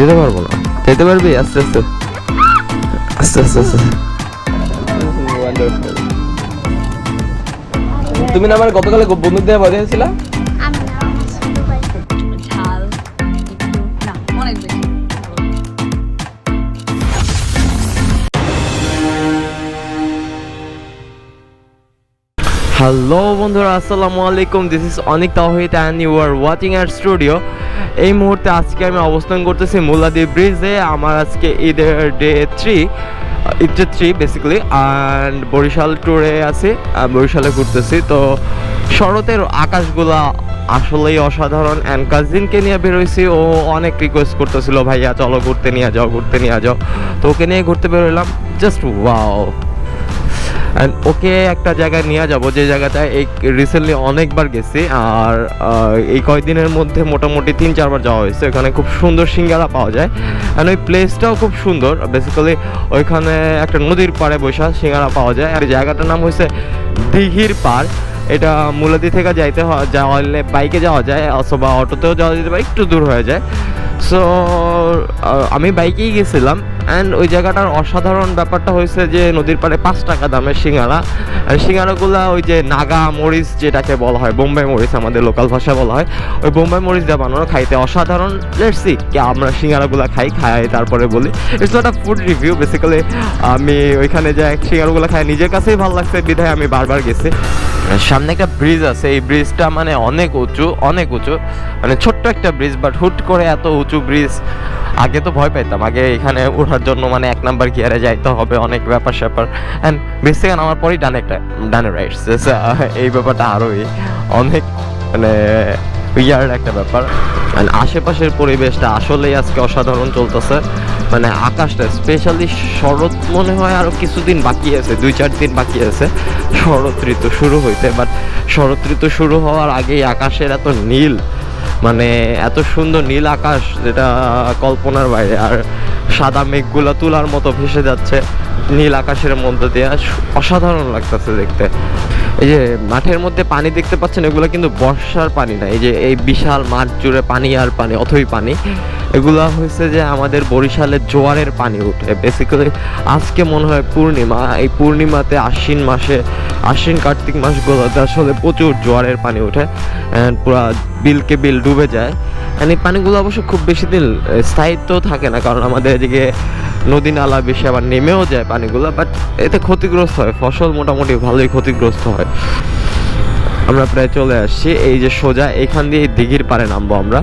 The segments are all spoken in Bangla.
যেতে পারব না। যেতে পারবি? আস্তে আস্তে। আস্তে আস্তে আস্তে তুমি না আমার গতকালে বন্দুক দিয়ে ভয় দিয়েছিলা আমি না আমার অনেক বেশি। হ্যালো বন্ধুরা আসসালামু আলাইকুম। This is Anik Tawhid and you are watching R studio এই মুহূর্তে আজকে আমি অবস্থান করতেছি মুলাদি ব্রিজে আমার আজকে ঈদের ডে থ্রি ঈদের থ্রি বেসিক্যালি অ্যান্ড বরিশাল ট্যুরে আছি বরিশালে ঘুরতেছি। তো শরতের আকাশগুলা আসলেই অসাধারণ অ্যান্ড কাজিনকে নিয়ে বেরোইছি ও অনেক রিকোয়েস্ট করতেছিল, ভাইয়া, চলো ঘুরতে নিয়ে যাও, ঘুরতে নিয়ে যাও। তো ওকে নিয়ে ঘুরতে বেরোলাম জাস্ট ওয়াও অ্যান্ড ওকে একটা জায়গায় নিয়ে যাব, যে জায়গাটায় এই রিসেন্টলি অনেকবার গেছি, আর এই কয়েকদিনের মধ্যে মোটামুটি তিন চারবার যাওয়া হয়েছে। ওখানে খুব সুন্দর সিঙ্গারা পাওয়া যায়। অ্যান্ড ওই প্লেসটাও খুব সুন্দর। বেসিক্যালি ওইখানে একটা নদীর পাড়ে বসা সিঙ্গারা পাওয়া যায়। আর জায়গাটার নাম হচ্ছে দিঘির পাড়। এটা মুলাদি থেকে যাইতে যাওয়া বাইকে যাওয়া যায়, অথবা অটোতেও যাওয়া যেতে পারে, একটু দূর হয়ে যায়। সো আমি বাইকেই গেছিলাম অ্যান্ড ওই জায়গাটার অসাধারণ ব্যাপারটা হয়েছে যে নদীর পাড়ে পাঁচ টাকা দামের সিঙ্গারা। সিঙ্গারাগুলা ওই যে নাগা মরিচ যেটাকে বলা হয়, বোম্বাই মরিচ আমাদের লোকাল ভাষায় বলা হয়, ওই বোম্বাই মরিচ দিয়ে বানানো খাইতে অসাধারণ। লেটসি আমরা সিঙ্গারাগুলা খাই খাই তারপরে বলি। It's not a food review basically আমি ওইখানে যে সিঙ্গারাগুলো খাই, নিজের কাছেই ভালো লাগছে, বিধায় আমি বারবার গেছি। সামনে একটা ব্রিজ আছে, এই ব্রিজটা মানে অনেক উঁচু অনেক উঁচু মানে ছোট্ট একটা ব্রিজ বাট হুট করে এত উঁচু ব্রিজ আগে তো ভয় পেতাম আগে এখানে ওঠার জন্য মানে এক নাম্বার গিয়ারে যাইতে হবে, অনেক ব্যাপার স্যাপার। অ্যান্ড ব্রিজ থেকে নামার পরেই ডানে একটা, ডানে রাইট এই ব্যাপারটা আরোই অনেক মানে ইয়ার্ড একটা ব্যাপার। And আশেপাশের পরিবেশটা আসলেই আজকে অসাধারণ চলতেছে। মানে আকাশটা স্পেশালি শরৎ মনে হয় আরও কিছুদিন বাকি আছে, দুই চার দিন বাকি আছে। শরৎ ঋতু শুরু হইতে বাট শরৎ ঋতু শুরু হওয়ার আগেই আকাশের এত নীল মানে এত সুন্দর নীল আকাশ যেটা কল্পনার বাইরে, আর সাদা মেঘগুলো তুলার মতো ভেসে যাচ্ছে নীল আকাশের মধ্যে দিয়ে। অসাধারণ লাগতেছে দেখতে। এই যে মাঠের মধ্যে পানি দেখতে পাচ্ছেন, এগুলো কিন্তু বর্ষার পানি না, এই যে এই বিশাল মাঠ জুড়ে পানি আর পানি, অথই পানি। এগুলা হয়েছে যে আমাদের বরিশালে জোয়ারের পানি উঠে। বেসিক্যালি আজকে মনে হয় পূর্ণিমা। এই পূর্ণিমাতে আশ্বিন মাসে, আশ্বিন কার্তিক মাসগুলোতে আসলে প্রচুর জোয়ারের পানি উঠে পুরা বিলকে বিল ডুবে যায়। এই পানিগুলো অবশ্য খুব বেশি দিন স্থায়িত্ব থাকে না কারণ আমাদের এদিকে নদী নালা বেশি আবার নেমেও যায় পানিগুলো বাট এতে ক্ষতিগ্রস্ত হয়। ফসল মোটামুটি ভালোই ক্ষতিগ্রস্ত হয়। আমরা প্রায় চলে আসছি। এই যে সোজা, এখান দিয়ে দিঘির পাড়ে নামবো আমরা।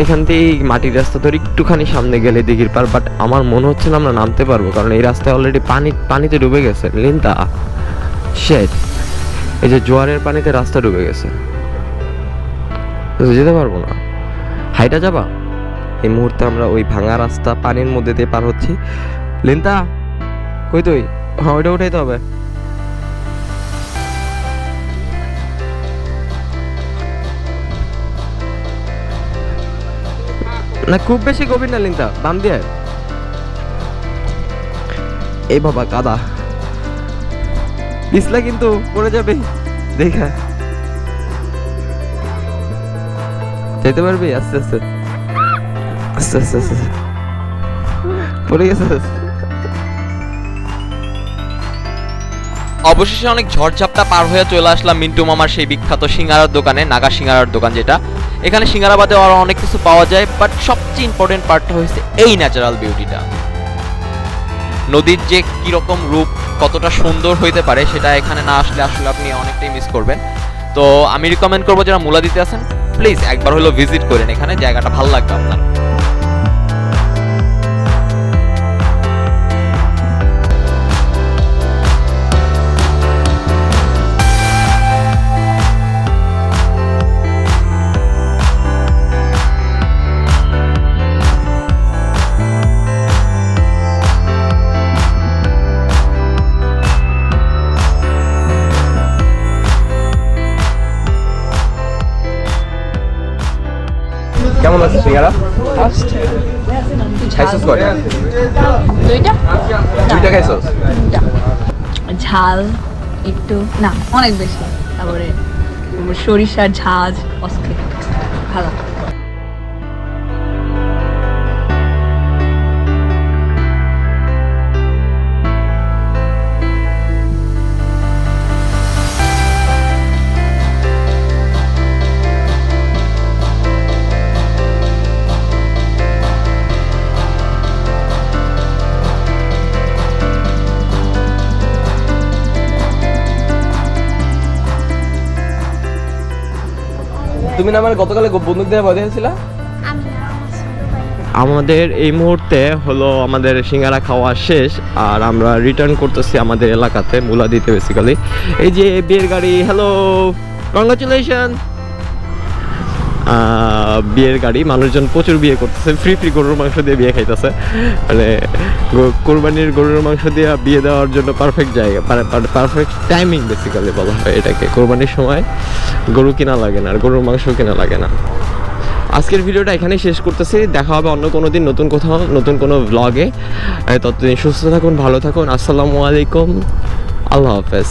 এখান এই মাটির রাস্তা ধরে একটুখানি সামনে গেলে দিঘির পার বাট আমার মনে হচ্ছে না আমরা নামতে পারব, কারণ এই রাস্তায় অলরেডি পানি, পানিতে ডুবে গেছে। লিন্তা শেড এই যে জোয়ারের পানিতে রাস্তা ডুবে গেছে। যেতে পারব না। হাইটা যাবা? এই মুহূর্তে আমরা ওই ভাঙা রাস্তা পানির মধ্যে দিয়ে পার হচ্ছি। লিন্তা কই তুই? হ্যাঁ ওইটা উঠাইতে হবে। না, খুব বেশি গভীর না, লিন্তা, বাম দিয়ে এই বাবা, কাদা। পিছলা কিন্তু পড়ে যাবে, দেখা। যেতে পারবি? আস্তে। আস্তে আস্তে আস্তে আস্তে। পড়ে গেছে। অবশেষে অনেক ঝড়ঝাপটা পার হয়ে চলে আসলাম মিন্টু মামার সেই বিখ্যাত সিঙ্গারার দোকানে, নাগা সিঙ্গারার দোকান যেটা। এখানে সিঙ্গারা বাদে আরও অনেক কিছু পাওয়া যায় বাট সবচেয়ে ইম্পর্টেন্ট পার্টটা হয়েছে এই ন্যাচারাল বিউটিটা নদীর যে কীরকম রূপ, কতটা সুন্দর হইতে পারে সেটা এখানে না আসলে আসলে আপনি অনেকটাই মিস করবেন। তো আমি রিকমেন্ড করব যারা মুলা দিতে আসেন প্লিজ একবার হলো ভিজিট করেন এখানে, জায়গাটা ভালো লাগবে আপনার। কেমন আছে সিঙ্গারা? খাইছিস কয়টা? দুইটা? দুইটা খাইছিস? ঝাল একটু না অনেক বেশি। তারপরে সরিষার ঝাঁজ অস্থির। ভালো। তুমি না আমার গতকালে বন্দুক দিয়ে বাজে ভাই আমাদের এই মুহূর্তে হলো আমাদের সিঙ্গারা খাওয়া শেষ, আর আমরা রিটার্ন করতেছি আমাদের এলাকাতে, মুলা দিতে বেসিক্যালি এই যে, বিয়ের গাড়ি হ্যালো কংগ্রাচুলেশন বিয়ের গাড়ি, মানুষজন প্রচুর বিয়ে করতেছে ফ্রি ফ্রি গরুর মাংস দিয়ে বিয়ে খাইতেছে। মানে কোরবানির গরুর মাংস দিয়ে বিয়ে দেওয়ার জন্য পারফেক্ট জায়গা পারফেক্ট টাইমিং বেসিক্যালি বলা হয় এটাকে। কোরবানির সময় গরু কিনা লাগে না, আর গরুর মাংস কিনা লাগে না। আজকের ভিডিওটা এখানেই শেষ করতেছি। দেখা হবে অন্য কোনো দিন নতুন কোথাও, নতুন কোনো ব্লগে ততদিন সুস্থ থাকুন, ভালো থাকুন। আসসালামু আলাইকুম। আল্লাহ হাফেজ।